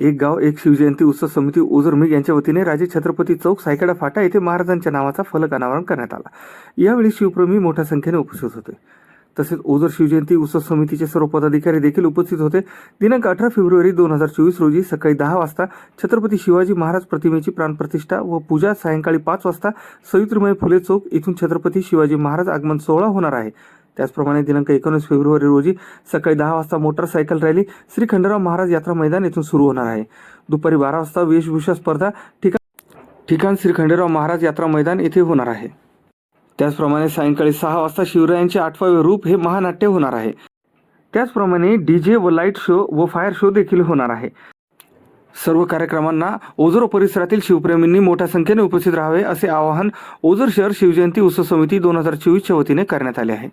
एक गाव एक शिवजयंती उत्सव समिती ओझरमिग यांच्या वतीने राजे छत्रपती चौक सायकडा फाटा येथे महाराजांच्या नावाचा फलक अनावरण करण्यात आला. यावेळी शिवप्रेमी मोठ्या संख्येने उपस्थित होते. तसेच ओझर शिवजयंती उत्सव समितीचे सर्व पदाधिकारी देखील उपस्थित होते. दिनांक अठरा फेब्रुवारी दोन हजार चोवीस रोजी सकाळी दहा वाजता छत्रपती शिवाजी महाराज प्रतिमेची प्राणप्रतिष्ठा व पूजा सायंकाळी पाच वाजता सवित्रीमय फुले चौक इथून छत्रपती शिवाजी महाराज आगमन सोहळा होणार आहे. त्याचप्रमाणे दिनांक एकोणीस फेब्रुवारी रोजी सकाळी दहा वाजता मोटारसायकल रॅली श्री खंडराव महाराज यात्रा मैदान येथून सुरू होणार आहे. दुपारी बारा वाजता वेशभूषा स्पर्धा ठिकाण ठिकाण श्री खंडेराव महाराज यात्रा मैदान येथे होणार आहे. त्याचप्रमाणे सायंकाळी सहा वाजता शिवरायांचे आठवावे रूप हे महानाट्य होणार आहे. त्याचप्रमाणे डीजे व लाइट शो व फायर शो देखील होणार आहे. सर्व कार्यक्रमांना ओझर परिसरातील शिवप्रेमींनी मोठ्या संख्येने उपस्थित राहावे असे आवाहन ओझर शहर शिवजयंती उत्सव समिती दोन हजार चोवीसच्या वतीने करण्यात आले आहे.